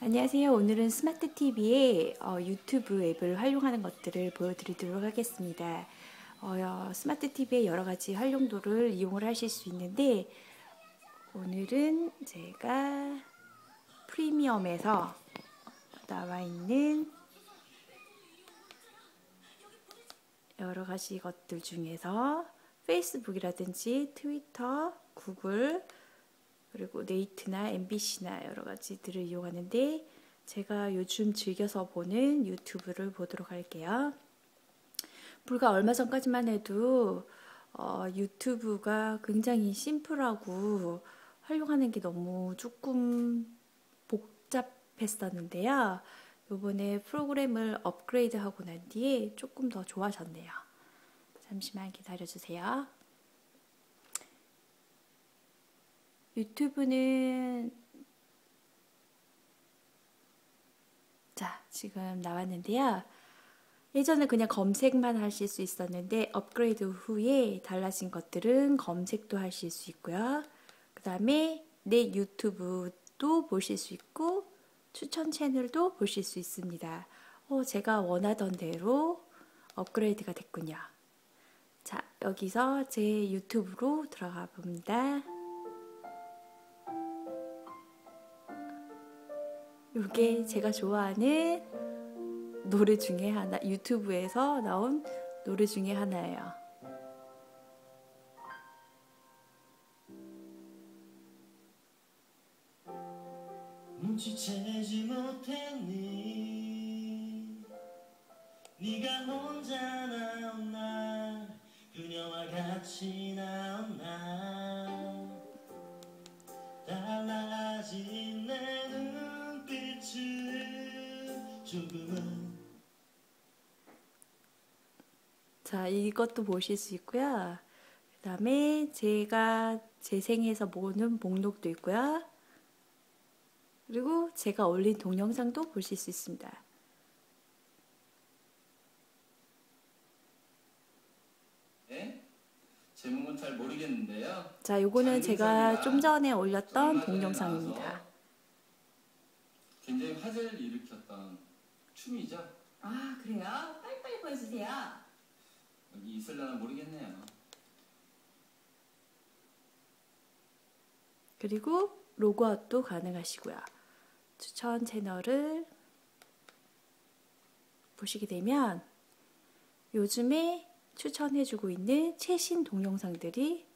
안녕하세요. 오늘은 스마트 TV의 어, 유튜브 앱을 활용하는 것들을 보여드리도록 하겠습니다. 어, 스마트 TV의 여러 가지 활용도를 이용을 하실 수 있는데 오늘은 제가 프리미엄에서 나와 있는 여러 가지 것들 중에서 페이스북이라든지 트위터, 구글, 그리고 네이트나 MBC나 여러 가지들을 이용하는데 제가 요즘 즐겨서 보는 유튜브를 보도록 할게요. 불과 얼마 전까지만 해도 어, 유튜브가 굉장히 심플하고 활용하는 게 너무 조금 복잡했었는데요. 요번에 프로그램을 업그레이드 하고 난 뒤에 조금 더 좋아졌네요. 잠시만 기다려주세요. 유튜브는 자, 지금 나왔는데요. 예전에 그냥 검색만 하실 수 있었는데 업그레이드 후에 달라진 것들은 검색도 하실 수 있고요. 그 다음에 내 유튜브도 보실 수 있고 추천 채널도 보실 수 있습니다. 어, 제가 원하던 대로 업그레이드가 됐군요. 자, 여기서 제 유튜브로 들어가 봅니다. 이게 제가 좋아하는 노래 중에 하나, 유튜브에서 나온 노래 중에 하나예요. 눈치채지 못했니? 네가 혼자 나었나? 그녀와 같이 나었나 자 이것도 보실 수 있고요 그 다음에 제가 재생해서 보는 목록도 있고요 그리고 제가 올린 동영상도 보실 수 있습니다. 네? 제목은 잘 모르겠는데요. 자, 요거는 제가 좀 전에 올렸던 동영상입니다. 굉장히 화제를 일으켰던 춤이죠. 아, 그래요? 빨리빨리 보여주세요. 여기 있을려나 모르겠네요. 그리고 로그아웃도 가능하시고요. 추천 채널을 보시게 되면 요즘에 추천해주고 있는 최신 동영상들이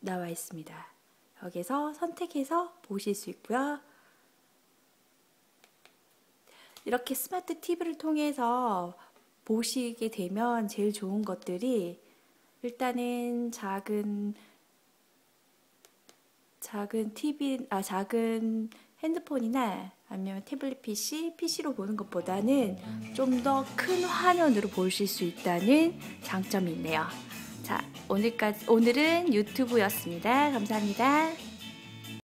나와 있습니다. 여기서 선택해서 보실 수 있고요. 이렇게 스마트 TV를 통해서 보시게 되면 제일 좋은 것들이 일단은 작은 작은 TV 아 작은 핸드폰이나 아니면 태블릿 PC, PC로 보는 것보다는 좀 더 큰 화면으로 보실 수 있다는 장점이 있네요. 자, 오늘까지 오늘은 유튜브였습니다. 감사합니다.